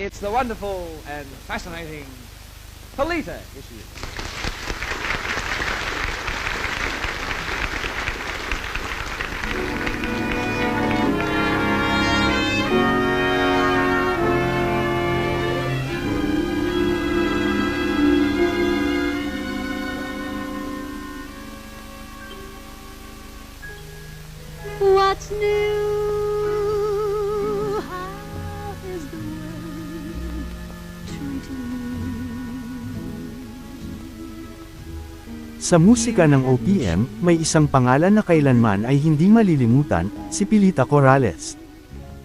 it's the wonderful and fascinating Polita issue. What's new? Sa musika ng OPM, may isang pangalan na kailanman ay hindi malilimutan, si Pilita Corrales.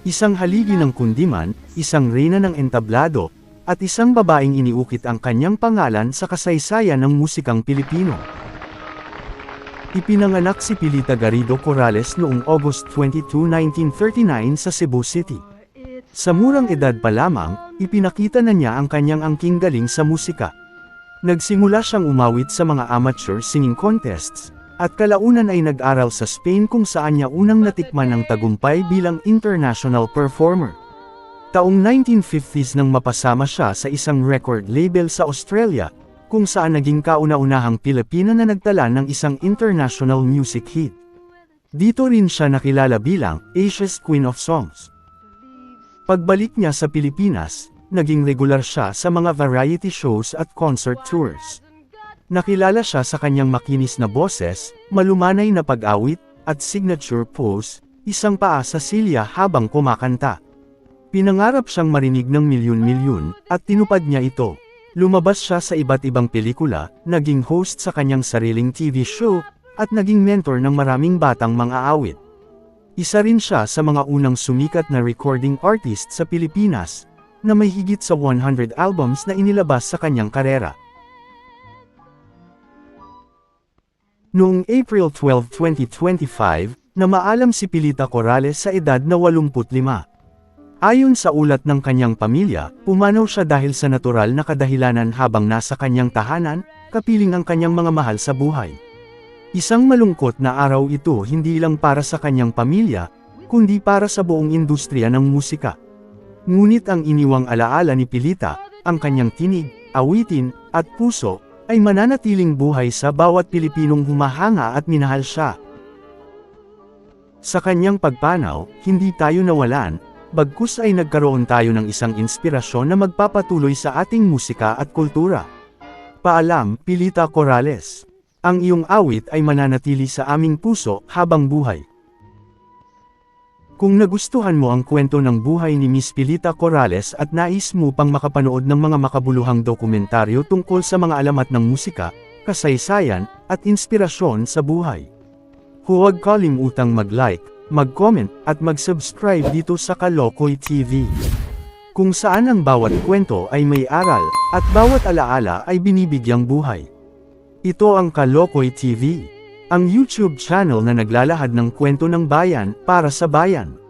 Isang haligi ng kundiman, isang reyna ng entablado, at isang babaeng iniukit ang kanyang pangalan sa kasaysayan ng musikang Pilipino. Ipinanganak si Pilita Garrido Corrales noong August 22, 1939 sa Cebu City. Sa murang edad pa lamang, ipinakita na niya ang kanyang angking galing sa musika. Nagsimula siyang umawit sa mga amateur singing contests, at kalaunan ay nag-aral sa Spain kung saan niya unang natikman ang tagumpay bilang international performer. Taong 1950s nang mapasama siya sa isang record label sa Australia, kung saan naging kauna-unahang Pilipina na nagtala ng isang international music hit. Dito rin siya nakilala bilang Asia's Queen of Songs. Pagbalik niya sa Pilipinas, naging regular siya sa mga variety shows at concert tours. Nakilala siya sa kanyang makinis na boses, malumanay na pag-awit, at signature pose, isang paa sa silya habang kumakanta. Pinangarap siyang marinig ng milyon-milyon, at tinupad niya ito. Lumabas siya sa iba't ibang pelikula, naging host sa kanyang sariling TV show, at naging mentor ng maraming batang mga awit. Isa rin siya sa mga unang sumikat na recording artist sa Pilipinas, na may higit sa 100 albums na inilabas sa kanyang karera. Noong April 12, 2025, na maalam si Pilita Corrales sa edad na 85. Ayon sa ulat ng kanyang pamilya, pumanaw siya dahil sa natural na kadahilanan habang nasa kanyang tahanan, kapiling ang kanyang mga mahal sa buhay. Isang malungkot na araw ito hindi lang para sa kanyang pamilya, kundi para sa buong industriya ng musika. Ngunit ang iniwang alaala ni Pilita, ang kanyang tinig, awitin, at puso, ay mananatiling buhay sa bawat Pilipinong humahanga at minahal siya. Sa kanyang pagpanaw, hindi tayo nawalan, bagkus ay nagkaroon tayo ng isang inspirasyon na magpapatuloy sa ating musika at kultura. Paalam, Pilita Corrales. Ang iyong awit ay mananatili sa aming puso habang buhay. Kung nagustuhan mo ang kwento ng buhay ni Miss Pilita Corrales at nais mo pang makapanood ng mga makabuluhang dokumentaryo tungkol sa mga alamat ng musika, kasaysayan, at inspirasyon sa buhay. Huwag kalimutang mag-like, mag-comment, at mag-subscribe dito sa Kalokoy TV. Kung saan ang bawat kwento ay may aral, at bawat alaala ay binibigyang buhay. Ito ang Kalokoy TV, ang YouTube channel na naglalahad ng kwento ng bayan para sa bayan.